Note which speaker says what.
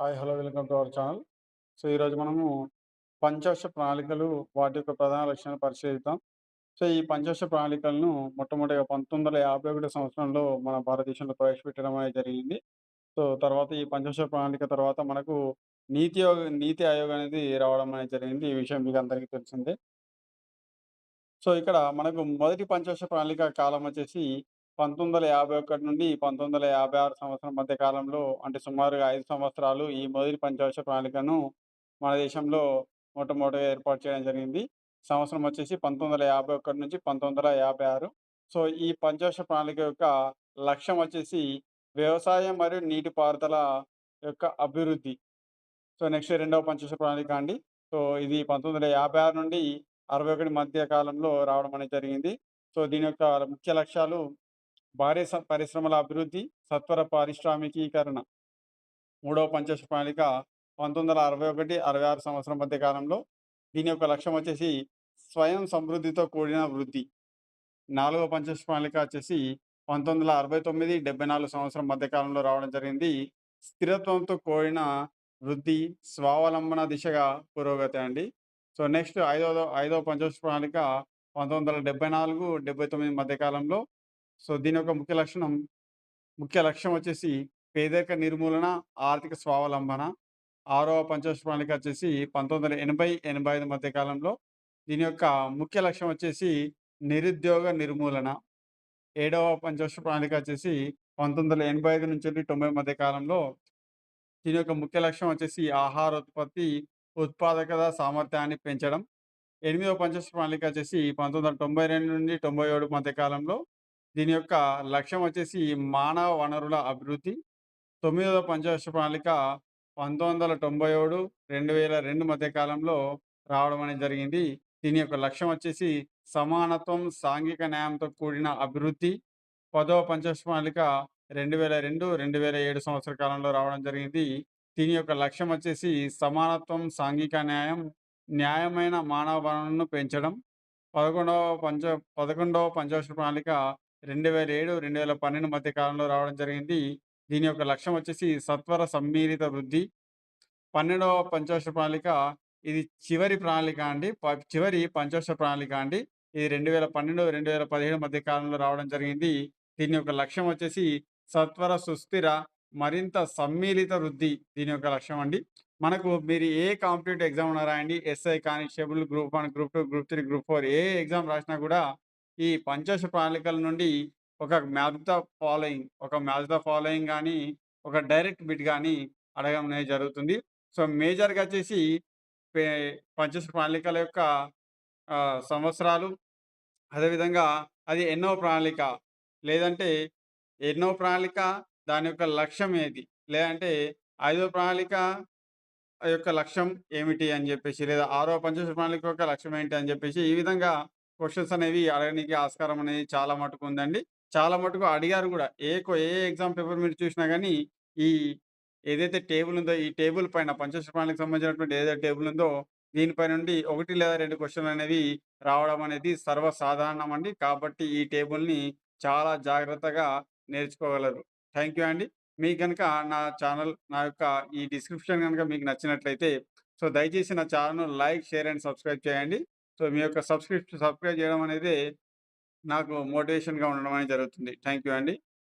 Speaker 1: Hi hello welcome to our channel. So ఈరోజు మనము పంచవర్ష ప్రణాళికలు వాటి యొక్క ప్రధాన లక్ష్యాలను పరిశీలిద్దాం. సో ఈ పంచవర్ష ప్రణాళికలను మొట్టమొదటిగా పంతొమ్మిది వందల యాభై ఒకటి సంవత్సరంలో మన భారతదేశంలో ప్రవేశపెట్టడం అనేది జరిగింది. సో తర్వాత ఈ పంచవర్ష ప్రణాళిక తర్వాత మనకు నీతి నీతి ఆయోగ్ అనేది రావడం అనేది జరిగింది. ఈ విషయం మీకు అందరికీ తెలిసిందే. సో ఇక్కడ మనకు మొదటి పంచవర్ష ప్రణాళిక కాలం వచ్చేసి పంతొమ్మిది వందల యాభై ఒకటి నుండి పంతొమ్మిది వందల యాభై ఆరు సంవత్సరం మధ్య కాలంలో అంటే సుమారుగా ఐదు సంవత్సరాలు ఈ మొదటి పంచవర్ష ప్రణాళికను మన దేశంలో మొట్టమొదటిగా ఏర్పాటు చేయడం జరిగింది. సంవత్సరం వచ్చేసి పంతొమ్మిది వందల యాభై ఒకటి నుంచి పంతొమ్మిది వందల యాభై ఆరు. సో ఈ పంచవర్ష ప్రణాళిక యొక్క లక్ష్యం వచ్చేసి వ్యవసాయం మరియు నీటిపారుదల యొక్క అభివృద్ధి. సో నెక్స్ట్ రెండవ పంచవర్ష ప్రణాళిక అండి. సో ఇది పంతొమ్మిది వందల యాభై ఆరు నుండి అరవై ఒకటి మధ్య కాలంలో రావడం అనేది జరిగింది. సో దీని యొక్క ముఖ్య లక్ష్యాలు భారీ పరిశ్రమల అభివృద్ధి సత్వర పారిశ్రామికీకరణ. మూడవ పంచవర్ష ప్రణాళిక పంతొమ్మిది వందల అరవై ఒకటి అరవై ఆరు సంవత్సరం మధ్య కాలంలో దీని యొక్క లక్ష్యం వచ్చేసి స్వయం సమృద్ధితో కూడిన వృద్ధి. నాలుగవ పంచవర్ష ప్రణాళిక వచ్చేసి పంతొమ్మిది వందల అరవై తొమ్మిది డెబ్బై నాలుగు సంవత్సరం మధ్య కాలంలో రావడం జరిగింది. స్థిరత్వంతో కూడిన వృద్ధి స్వావలంబన దిశగా పురోగతి అండి. సో నెక్స్ట్ ఐదవ ఐదవ పంచవర్ష ప్రణాళిక పంతొమ్మిది వందల డెబ్బై నాలుగు డెబ్బై తొమ్మిది మధ్యకాలంలో సో దీని యొక్క ముఖ్య లక్షణం ముఖ్య లక్ష్యం వచ్చేసి పేదరిక నిర్మూలన ఆర్థిక స్వావలంబన ఆరవ పంచవర్ష ప్రణాళిక వచ్చేసి పంతొమ్మిది వందల ఎనభై ఎనభై ఐదు మధ్య కాలంలో దీని యొక్క ముఖ్య లక్ష్యం వచ్చేసి నిరుద్యోగ నిర్మూలన. ఏడవ పంచవర్ష ప్రణాళిక వచ్చేసి పంతొమ్మిది వందల ఎనభై ఐదు నుంచి తొంభై మధ్య కాలంలో దీని యొక్క ముఖ్య లక్ష్యం వచ్చేసి ఆహార ఉత్పత్తి ఉత్పాదకత సామర్థ్యాన్ని పెంచడం. ఎనిమిదవ పంచవర్ష ప్రణాళిక వచ్చేసి పంతొమ్మిది వందల తొంభై రెండు నుండి తొంభై ఏడు మధ్య కాలంలో దీని యొక్క లక్ష్యం వచ్చేసి మానవ వనరుల అభివృద్ధి. తొమ్మిదవ పంచవర్ష ప్రణాళిక పంతొమ్మిది వందల తొంభై ఏడు రెండు వేల రెండు మధ్య కాలంలో రావడం అనేది జరిగింది. దీని యొక్క లక్ష్యం వచ్చేసి సమానత్వం సాంఘిక న్యాయంతో కూడిన అభివృద్ధి. పదవ పంచవర్ష ప్రణాళిక రెండు వేల రెండు రెండు వేల ఏడు సంవత్సర కాలంలో రావడం జరిగింది. దీని యొక్క లక్ష్యం వచ్చేసి సమానత్వం సాంఘిక న్యాయం న్యాయమైన మానవ వనరులను పెంచడం. పదకొండవ పంచ పదకొండవ పంచవర్ష ప్రణాళిక రెండు వేల ఏడు రెండు వేల పన్నెండు మధ్య కాలంలో రావడం జరిగింది. దీని యొక్క లక్ష్యం వచ్చేసి సత్వర సమ్మిళిత వృద్ధి. పన్నెండవ పంచవర్ష ప్రణాళిక ఇది చివరి ప్రణాళిక అండి. ప- చివరి పంచవర్ష ప్రణాళిక అండి. ఇది రెండు వేల పన్నెండు రెండు వేల పదిహేడు మధ్య కాలంలో రావడం జరిగింది. దీని యొక్క లక్ష్యం వచ్చేసి సత్వర సుస్థిర మరింత సమ్మిళిత వృద్ధి దీని యొక్క లక్ష్యం అండి. మనకు మీరు ఏ కాంపిటేటివ్ ఎగ్జామ్ రాయండి SI constable group one group two group three group four ఏ ఎగ్జామ్ రాసినా కూడా ఈ పంచవర్ష ప్రణాళికల నుండి ఒక మ్యాచ్ ద ఫాలోయింగ్ ఒక మ్యాచ్ ద ఫాలోయింగ్ కానీ ఒక డైరెక్ట్ బిట్ కానీ అడగడం అనేది జరుగుతుంది. సో మేజర్గా వచ్చేసి పే- పంచవర్ష ప్రణాళికల యొక్క సంవత్సరాలు అదేవిధంగా అది ఎన్నో ప్రణాళిక లేదంటే ఎన్నో ప్రణాళిక దాని యొక్క లక్ష్యం ఏది? లేదంటే ఐదో ప్రణాళిక యొక్క లక్ష్యం ఏమిటి అని చెప్పేసి లేదా ఆరో పంచవర్ష ప్రణాళిక యొక్క లక్ష్యం ఏంటి అని చెప్పేసి ఈ విధంగా క్వశ్చన్స్ అనేవి అడగడానికి ఆస్కారం అనేది చాలా మటుకు ఉందండి. చాలా మటుకు అడిగారు కూడా. ఏ ఏ ఎగ్జామ్ పేపర్ మీరు చూసినా కానీ ఈ ఏదైతే టేబుల్ ఉందో ఈ టేబుల్ పైన పంచవర్ష సంబంధించినటువంటి ఏదైతే టేబుల్ ఉందో దీనిపై నుండి ఒకటి లేదా రెండు క్వశ్చన్లు అనేవి రావడం అనేది సర్వసాధారణం అండి. కాబట్టి ఈ టేబుల్ని చాలా జాగ్రత్తగా నేర్చుకోగలరు. థ్యాంక్ యూ అండి. మీకు కనుక నా ఛానల్ నా యొక్క ఈ డిస్క్రిప్షన్ కనుక మీకు నచ్చినట్లయితే సో దయచేసి నా channel like share and subscribe చేయండి. సో మీ యొక్క సబ్స్క్రిప్షన్ సబ్స్క్రైబ్ చేయడం అనేది నాకు మోటివేషన్గా ఉండడం అనేది జరుగుతుంది. థ్యాంక్ యూ అండి.